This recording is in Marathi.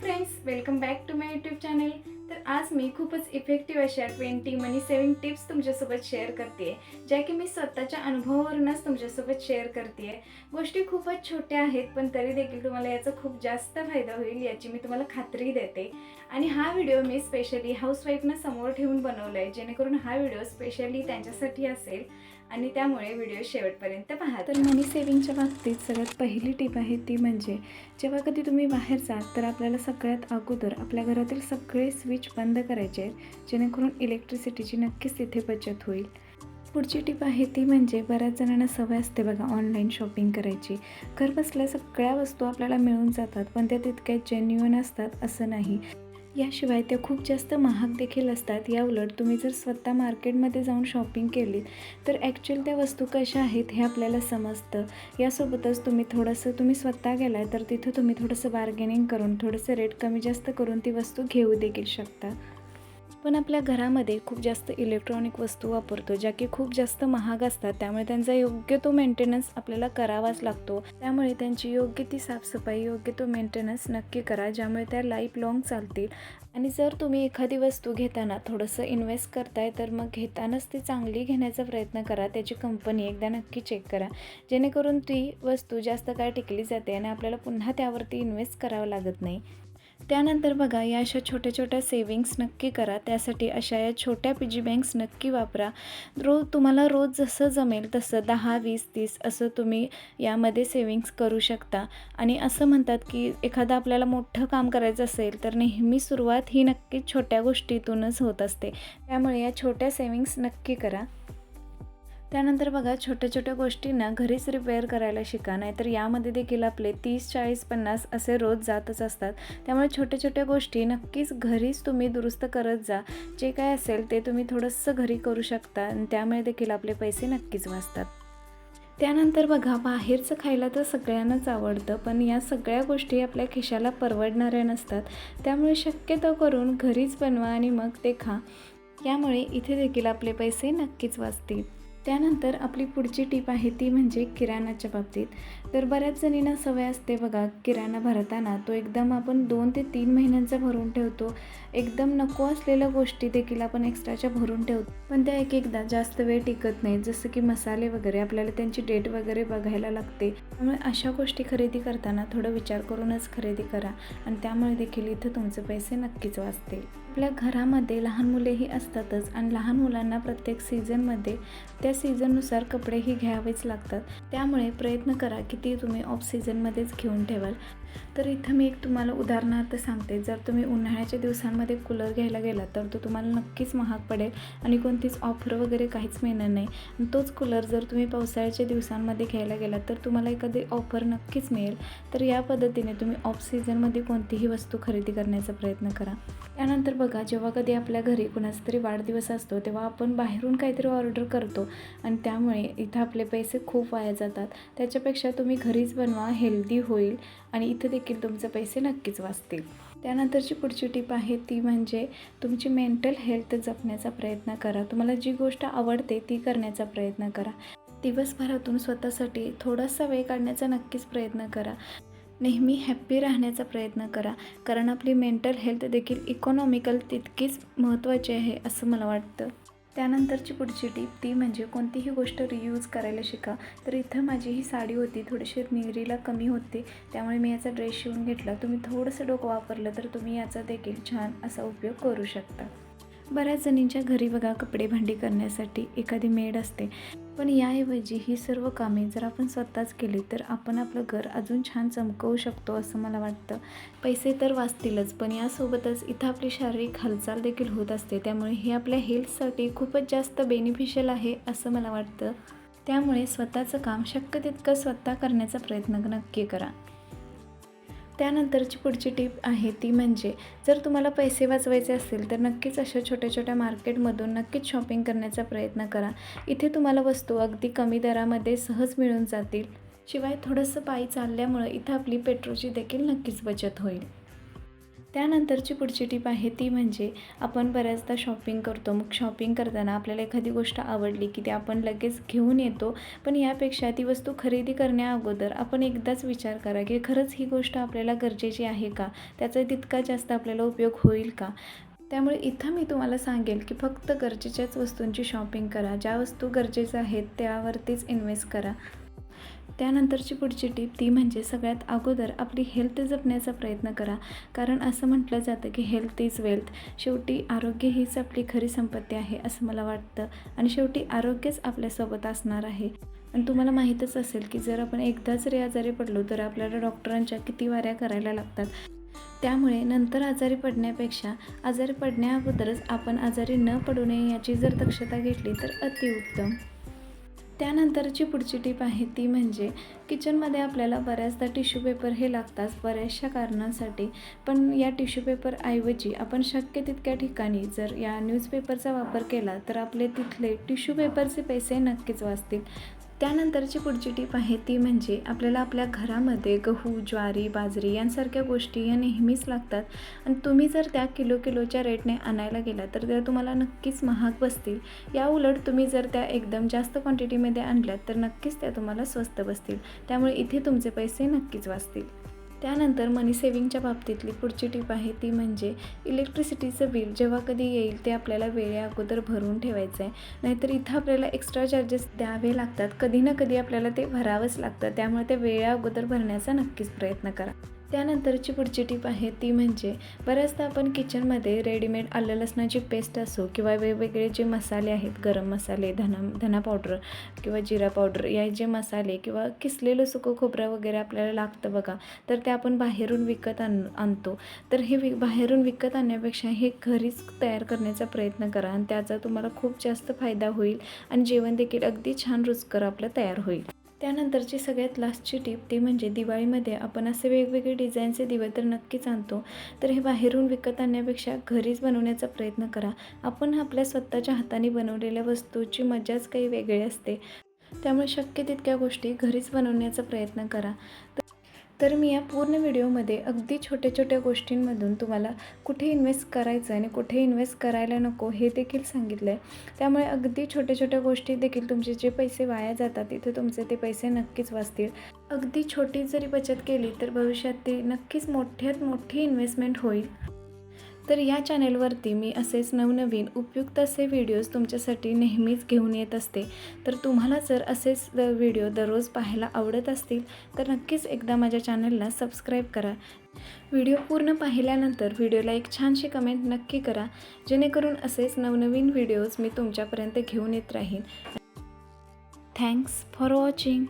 Friends welcome back to my YouTube channel तर आज मी खूपच इफेक्टिव्ह अशा ट्वेंटी मनी सेविंग टिप्स तुमच्यासोबत शेअर करते ज्या की मी स्वतःच्या अनुभवावरूनच तुमच्यासोबत शेअर करते गोष्टी खूपच छोट्या आहेत पण तरी देखील तुम्हाला याचा खूप जास्त फायदा होईल याची मी तुम्हाला खात्री देते. आणि हा व्हिडिओ मी स्पेशली हाऊसवाईफना समोर ठेवून बनवला आहे जेणेकरून हा व्हिडिओ स्पेशली त्यांच्यासाठी असेल. आणि त्यामुळे व्हिडिओ शेवटपर्यंत पहा तर मनी सेविंगच्या बाबतीत सगळ्यात पहिली टीप आहे ती म्हणजे जेव्हा कधी तुम्ही बाहेर जाल तर आपल्याला सगळ्यात अगोदर आपल्या घरातील सगळे स्विच बंद करायचे आहेत जेणेकरून इलेक्ट्रिसिटीची नक्कीच तिथे बचत होईल. पुढची टिप आहे ती म्हणजे बऱ्याच जणांना सवय असते बघा ऑनलाईन शॉपिंग करायची. घर बसल्या सगळ्या वस्तू आपल्याला मिळून जातात पण त्या तितक्या जेन्युअन असतात असं नाही. याशिवाय त्या खूप जास्त महाग देखील असतात. या उलट तुम्ही जर स्वतः मार्केटमध्ये जाऊन शॉपिंग केली तर ॲक्च्युअल त्या वस्तू कशा आहेत हे आपल्याला समजतं. यासोबतच तुम्ही थोडंसं तुम्ही स्वतः गेलाय तर तिथं तुम्ही थोडंसं बार्गेनिंग करून थोडंसं रेट कमी जास्त करून ती वस्तू घेऊ देखील शकता. पण आपल्या घरामध्ये खूप जास्त इलेक्ट्रॉनिक वस्तू वापरतो ज्या की खूप जास्त महाग असतात. त्यामुळे त्यांचा योग्य तो मेंटेनन्स आपल्याला करावाच लागतो. त्यामुळे त्यांची योग्य ती साफसफाई योग्य तो मेंटेनन्स नक्की करा ज्यामुळे त्या लाईफ लाँग चालतील. आणि जर तुम्ही एखादी वस्तू घेताना थोडंसं इन्व्हेस्ट करताय तर मग घेतानाच ती चांगली घेण्याचा प्रयत्न करा. त्याची कंपनी एकदा नक्की चेक करा. जेणेकरून ती वस्तू जास्त काळ टिकली जाते आणि आपल्याला पुन्हा त्यावरती इन्व्हेस्ट करावं लागत नाही. त्यानंतर बघा या अशा छोट्या छोट्या सेविंग्स नक्की करा. त्यासाठी अशा या छोट्या पी जी बँक्स नक्की वापरा. रोज तुम्हाला रोज जसं जमेल तसं दहा वीस तीस असं तुम्ही यामध्ये सेविंग्स करू शकता. आणि असं म्हणतात की एखादं आपल्याला मोठं काम करायचं असेल तर नेहमी सुरुवात ही नक्कीच छोट्या गोष्टीतूनच होत असते. त्यामुळे या छोट्या सेविंग्स नक्की करा. त्यानंतर बघा छोट्या छोट्या गोष्टींना घरीच रिपेअर करायला शिका. नाहीतर यामध्ये देखील आपले तीस चाळीस पन्नास असे रोज जातच असतात. त्यामुळे छोट्या छोट्या गोष्टी नक्कीच घरीच तुम्ही दुरुस्त करत जा. जे काय असेल ते तुम्ही थोडंसं घरी करू शकता आणि त्यामुळे देखील आपले पैसे नक्कीच वाचतात. त्यानंतर बघा बाहेरचं खायला तर सगळ्यांनाच आवडतं पण या सगळ्या गोष्टी आपल्या खिशाला परवडणाऱ्या नसतात. त्यामुळे शक्यतो करून घरीच बनवा आणि मग ते खा. यामुळे इथे देखील आपले पैसे नक्कीच वाचतील. त्यानंतर आपली पुढची टीप आहे ती म्हणजे किराणाच्या बाबतीत. तर बऱ्याच जणींना सवय असते बघा किराणा भरताना तो एकदम आपण दोन ते तीन महिन्यांचा भरून ठेवतो. एकदम नको असलेल्या गोष्टी देखील आपण एक्स्ट्राच्या भरून ठेवतो. पण त्या एक एकदा जास्त वेळ टिकत नाहीत जसं की मसाले वगैरे आपल्याला त्यांची डेट वगैरे बघायला लागते. त्यामुळे अशा गोष्टी खरेदी करताना थोडं विचार करूनच खरेदी करा आणि त्यामुळे देखील इथं तुमचे पैसे नक्कीच वाचतील. आपल्या घरामध्ये लहान मुलेही असतातच आणि लहान मुलांना प्रत्येक सीझनमध्ये त्या सीझननुसार कपडेही घ्यावेच लागतात. त्यामुळे प्रयत्न करा की ती तुम्ही ऑफ सीझनमध्येच घेऊन ठेवाल. तर इथं मी एक तुम्हाला उदाहरणार्थ सांगते. जर तुम्ही उन्हाळ्याच्या दिवसांमध्ये कूलर घ्यायला गेला तर तो तुम्हाला नक्कीच महाग पडेल आणि कोणतीच ऑफर वगैरे काहीच मिळणार नाही. आणि तोच कूलर जर तुम्ही पावसाळ्याच्या दिवसांमध्ये घ्यायला गेलात तर तुम्हाला एखादी ऑफर नक्कीच मिळेल. तर या पद्धतीने तुम्ही ऑफ सीझनमध्ये कोणतीही वस्तू खरेदी करण्याचा प्रयत्न करा. त्यानंतर बघा जेव्हा कधी आपल्या घरी कुणाचा तरी वाढदिवस असतो तेव्हा आपण बाहेरून काहीतरी ऑर्डर करतो आणि त्यामुळे इथं आपले पैसे खूप वाया जातात. त्याच्यापेक्षा तुम्ही घरीच बनवा हेल्दी होईल. आणि इथं देखील तुमचे पैसे नक्कीच वाचतील. त्यानंतरची पुढची टीप आहे ती म्हणजे तुमची मेंटल हेल्थ जपण्याचा प्रयत्न करा. तुम्हाला जी गोष्ट आवडते ती करण्याचा प्रयत्न करा. दिवसभरातून स्वतःसाठी थोडासा वेळ काढण्याचा नक्कीच प्रयत्न करा. नेहमी हॅप्पी राहण्याचा प्रयत्न करा. कारण आपली मेंटल हेल्थ देखील इकॉनॉमिकल तितकीच महत्त्वाची आहे असं मला वाटतं. त्यानंतरची पुढची टीप ती म्हणजे कोणतीही गोष्ट रियूज करायला शिका. तर इथं माझी ही साडी होती थोडीशी निरीला कमी होती त्यामुळे मी याचा ड्रेस शिवून घेतला. तुम्ही थोडंसं डोकं वापरलं तर तुम्ही याचा देखील छान असा उपयोग करू शकता. बऱ्याच जणींच्या घरी बघा कपडे भांडी करण्यासाठी एखादी मेड असते. पण याऐवजी ही सर्व कामे जर आपण स्वतःच केली तर आपण आपलं घर अजून छान चमकवू शकतो असं मला वाटतं. पैसे तर वाचतीलच पण यासोबतच इथं आपली शारीरिक हालचाल देखील होत असते. त्यामुळे हे आपल्या हेल्थसाठी खूपच जास्त बेनिफिशियल आहे असं मला वाटतं. त्यामुळे स्वतःचं काम शक्य तितकं स्वतः करण्याचा प्रयत्न नक्की करा. त्यानंतरची पुढची टीप आहे ती म्हणजे जर तुम्हाला पैसे वाचवायचे असतील तर नक्कीच अशा छोट्या छोट्या मार्केटमधून नक्कीच शॉपिंग करण्याचा प्रयत्न करा. इथे तुम्हाला वस्तू अगदी कमी दरामध्ये सहज मिळून जातील. शिवाय थोडंसं पायी चालल्यामुळं इथं आपली पेट्रोलची देखील नक्कीच बचत होईल. त्यानंतरची पुढची टीप आहे ती म्हणजे आपण बऱ्याचदा शॉपिंग करतो. मग शॉपिंग करताना आपल्याला एखादी गोष्ट आवडली की ती आपण लगेच घेऊन येतो. पण यापेक्षा ती वस्तू खरेदी करण्या अगोदर आपण एकदाच विचार करा की खरंच ही गोष्ट आपल्याला गरजेची आहे का? त्याचा तितका जास्त आपल्याला उपयोग होईल का? त्यामुळे इथं मी तुम्हाला सांगेल की फक्त गरजेच्याच वस्तूंची शॉपिंग करा. ज्या वस्तू गरजेच्या आहेत त्यावरतीच इन्व्हेस्ट करा. त्यानंतरची पुढची टीप ती म्हणजे सगळ्यात अगोदर आपली हेल्थ जपण्याचा प्रयत्न करा. कारण असं म्हटलं जातं की हेल्थ इज वेल्थ शेवटी आरोग्य हीच आपली खरी संपत्ती आहे असं मला वाटतं. आणि शेवटी आरोग्यच आपल्यासोबत असणार आहे. आणि तुम्हाला माहीतच असेल की जर आपण एकदा जरी आजारी पडलो तर आपल्याला डॉक्टरांच्या किती वाऱ्या करायला लागतात. त्यामुळे नंतर आजारी पडण्यापेक्षा आजारी पडण्याअगोदरच आपण आजारी न पडू नये याची जर दक्षता घेतली तर अतिउत्तम. त्यानंतरची पुढची टीप आहे ती म्हणजे किचनमध्ये आपल्याला बऱ्याचदा टिश्यू पेपर हे लागतात बऱ्याचशा कारणांसाठी. पण या टिश्यू पेपरऐवजी आपण शक्य तितक्या ठिकाणी जर या न्यूजपेपरचा वापर केला तर आपले तिथले टिश्यू पेपरचे पैसे नक्कीच वाचतील. त्यानंतरची पुढची टीप आहे ती म्हणजे आपल्याला आपल्या घरामध्ये गहू ज्वारी बाजरी यांसारख्या गोष्टी या नेहमीच लागतात. आणि तुम्ही जर त्या किलो किलोच्या रेटने आणायला गेला तर त्या तुम्हाला नक्कीच महाग बसतील. या उलट तुम्ही जर त्या एकदम जास्त क्वांटिटीमध्ये आणल्यात तर नक्कीच त्या तुम्हाला स्वस्त बसतील. त्यामुळे इथे तुमचे पैसे नक्कीच वाचतील. त्यानंतर मनी सेविंगच्या बाबतीतली पुढची टीप आहे ती म्हणजे इलेक्ट्रिसिटीचं बिल जेव्हा कधी येईल ते आपल्याला वेळे अगोदर भरून ठेवायचं आहे. नाहीतर इथं आपल्याला एक्स्ट्रा चार्जेस द्यावे लागतात. कधी ना कधी आपल्याला ते भरावंच लागतं. त्यामुळे ते वेळा अगोदर भरण्याचा नक्कीच प्रयत्न करा. त्यानंतरची पुढची टीप आहे ती म्हणजे बऱ्याचदा आपण किचनमध्ये रेडीमेड आलं लसणाची पेस्ट असो किंवा वेगवेगळे जे मसाले आहेत गरम मसाले धना धना पावडर किंवा जिरा पावडर या जे मसाले किंवा किसलेलं सुकं खोबरं वगैरे आपल्याला लागतं बघा तर ते आपण बाहेरून विकत आण आणतो. तर हे वि बाहेरून विकत आणण्यापेक्षा हे घरीच तयार करण्याचा प्रयत्न करा आणि त्याचा तुम्हाला खूप जास्त फायदा होईल आणि जेवण देखील अगदी छान रुचकर आपलं तयार होईल. त्यानंतरची सगळ्यात लास्टची टीप ती म्हणजे दिवाळीमध्ये आपण असे वेगवेगळे डिझाईनचे दिवे तर नक्कीच आणतो. तर हे बाहेरून विकत आणण्यापेक्षा घरीच बनवण्याचा प्रयत्न करा. आपण आपल्या स्वतःच्या हाताने बनवलेल्या वस्तूची मजाच काही वेगळी असते. त्यामुळे शक्य तितक्या गोष्टी घरीच बनवण्याचा प्रयत्न करा. तर तर मी या पूर्ण व्हिडिओमध्ये अगदी छोट्या छोट्या गोष्टींमधून तुम्हाला कुठे इन्व्हेस्ट करायचं आणि कुठे इन्व्हेस्ट करायला नको हे देखील सांगितलं आहे त्यामुळे अगदी छोट्या छोट्या गोष्टी देखील तुमचे जे पैसे वाया जातात तिथे तुमचे ते पैसे नक्कीच वाचतील. अगदी छोटी जरी बचत केली तर भविष्यात ती नक्कीच मोठ्यात मोठी इन्व्हेस्टमेंट होईल. तर या चॅनेलवरती मी असेच नवनवीन उपयुक्त असे व्हिडिओज तुमच्यासाठी नेहमीच घेऊन येत असते. तर तुम्हाला जर असेच व्हिडिओ दररोज पाहायला आवडत असतील तर नक्कीच एकदा माझ्या चॅनलला सबस्क्राईब करा. व्हिडिओ पूर्ण पाहिल्यानंतर व्हिडिओला एक छानशी कमेंट नक्की करा. जेणेकरून असेच नवनवीन व्हिडिओज मी तुमच्यापर्यंत घेऊन येत राहीन. Thanks for watching